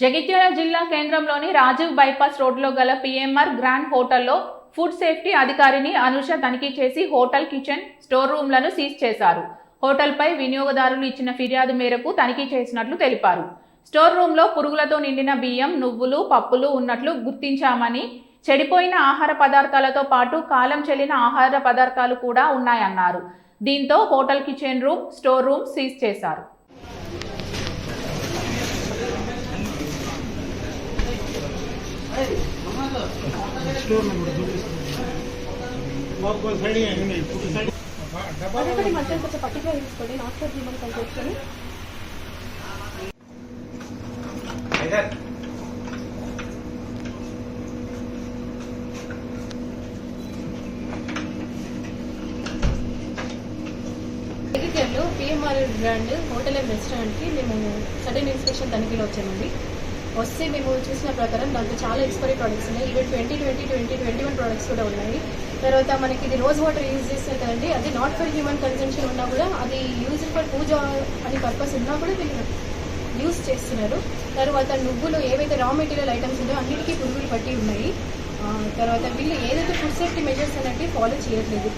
జగిత్యాల జిల్లా కేంద్రంలోని రాజీవ్ బైపాస్ రోడ్లో గల పిఎంఆర్ గ్రాండ్ హోటల్లో ఫుడ్ సేఫ్టీ అధికారిని అనుష తనిఖీ చేసి హోటల్ కిచెన్ స్టోర్ రూమ్లను సీజ్ చేశారు. హోటల్పై వినియోగదారులు ఇచ్చిన ఫిర్యాదు మేరకు తనిఖీ చేసినట్లు తెలిపారు. స్టోర్ రూమ్లో పురుగులతో నిండిన బియ్యం నువ్వులు పప్పులు ఉన్నట్లు గుర్తించామని చెడిపోయిన ఆహార పదార్థాలతో పాటు కాలం చెల్లిన ఆహార పదార్థాలు కూడా ఉన్నాయన్నారు. దీంతో hotel kitchen room store room seize చేశారు. అదొకటి మధ్య కొంచెం తీసుకోండి నాట్ ఫర్ హ్యూమన్ కన్సెప్షన్ జగిత్యాలలో పిఎంఆర్ బ్రాండ్ హోటల్ అండ్ రెస్టారెంట్కి మేము సడన్ ఇన్స్పెక్షన్ తనిఖీలో వచ్చామండి. వస్తే మేము చూసిన ప్రకారం దాంట్లో చాలా ఎక్స్పైరీ ప్రోడక్ట్స్ ఉన్నాయి. Even twenty twenty twenty twenty one products కూడా ఉన్నాయి. తర్వాత మనకి ఇది రోజ్ వాటర్ యూజ్ చేస్తారు కదండి. అది నాట్ ఫర్ హ్యూమన్ కన్సంప్షన్ ఉన్నా కూడా అది యూజ్ ఫర్ పూజ అని పర్పస్ ఉన్నా కూడా వీళ్ళు యూజ్ చేస్తున్నారు. తర్వాత నువ్వులు ఏవైతే రా మెటీరియల్ ఐటమ్స్ ఉన్నాయో అన్నిటికీ పురుగులు పట్టి ఉన్నాయి. తర్వాత వీళ్ళు ఏదైతే ఫుడ్ సేఫ్టీ మెజర్స్ అనేది ఫాలో చేయట్లేదు.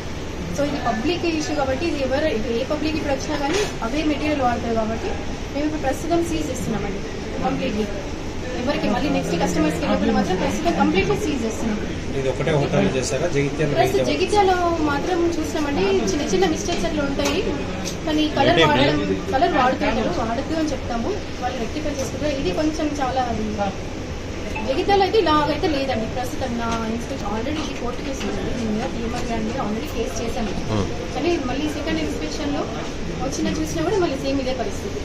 సో ఇది పబ్లిక్ ఇష్యూ కాబట్టి ఇది ఎవరు ఏ పబ్లిక్ ఇప్పుడు వచ్చినా కానీ అవే మెటీరియల్ వాడతారు కాబట్టి మేము ఇప్పుడు ప్రస్తుతం సీజ్ ఇస్తున్నామండి కంప్లీట్లీ ఎవరికి మళ్ళీ నెక్స్ట్ వెళ్ళినప్పుడు మాత్రం ప్రస్తుతం కంప్లీట్లీ సీజ్ చేస్తున్నాం. ఇది ఒకటే హోటల్ చేశారా? జగిత్యాల ప్లస్ జగిత్యాలో మాత్రం చూస్తామండి చిన్న చిన్న మిస్టేక్స్ అట్లా ఉంటాయి. కానీ కలర్ వాడడం కలర్ వాడుతుంటారు వాడద్దు అని చెప్తాము. వాళ్ళు రెక్టిఫై చేసుకుంటారు. ఇది కొంచెం చాలా అది. జగిత్యాలో అయితే ఇలాగైతే లేదండి. ప్రస్తుతం నా ఇన్స్పెక్షన్ ఆల్రెడీ ఇది కోర్టు కేసు దీని మీద గ్రాండ్ మీద ఆల్రెడీ కేసు చేశాను కానీ మళ్ళీ సెకండ్ ఇన్స్పెక్షన్లో వచ్చిన చూసినా కూడా మళ్ళీ సేమ్ ఇదే పరిస్థితి.